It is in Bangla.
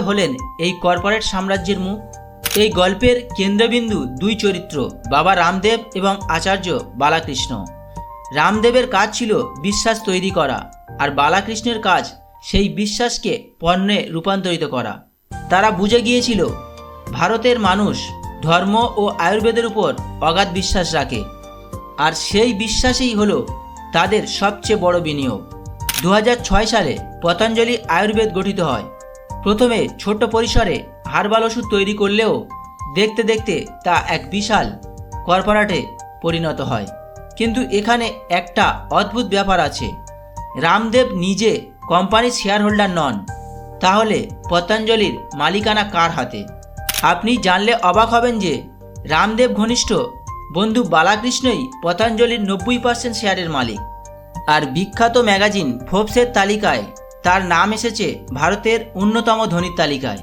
হলেন এই কর্পোরেট সাম্রাজ্যের মুখ। এই গল্পের কেন্দ্রবিন্দু দুই চরিত্র, বাবা রামদেব এবং আচার্য বালাকৃষ্ণ। রামদেবের কাজ ছিল বিশ্বাস তৈরি করা আর বালাকৃষ্ণের কাজ সেই বিশ্বাসকে পণ্যে রূপান্তরিত করা। তারা বুঝে গিয়েছিল, ভারতের মানুষ ধর্ম ও আয়ুর্বেদের উপর অগাধ বিশ্বাস রাখে আর সেই বিশ্বাসই হলো তাদের সবচেয়ে বড় বিনিয়োগ। দু হাজার ছয় সালে পতঞ্জলি আয়ুর্বেদ গঠিত হয়। প্রথমে ছোট্ট পরিসরে হার্বাল ওষুধ তৈরি করলেও দেখতে দেখতে তা এক বিশাল কর্পোরেটে পরিণত হয়। কিন্তু এখানে একটা অদ্ভুত ব্যাপার আছে। রামদেব নিজে কোম্পানির শেয়ার হোল্ডার নন। তাহলে পতঞ্জলির মালিকানা কার হাতে? আপনি জানলে অবাক হবেন যে রামদেব ঘনিষ্ঠ বন্ধু বালাকৃষ্ণই পতঞ্জলির নব্বই পার্সেন্ট শেয়ারের মালিক। আর বিখ্যাত ম্যাগাজিন ফোর্বসের তালিকায় তার নাম এসেছে ভারতের অন্যতম ধনীর তালিকায়।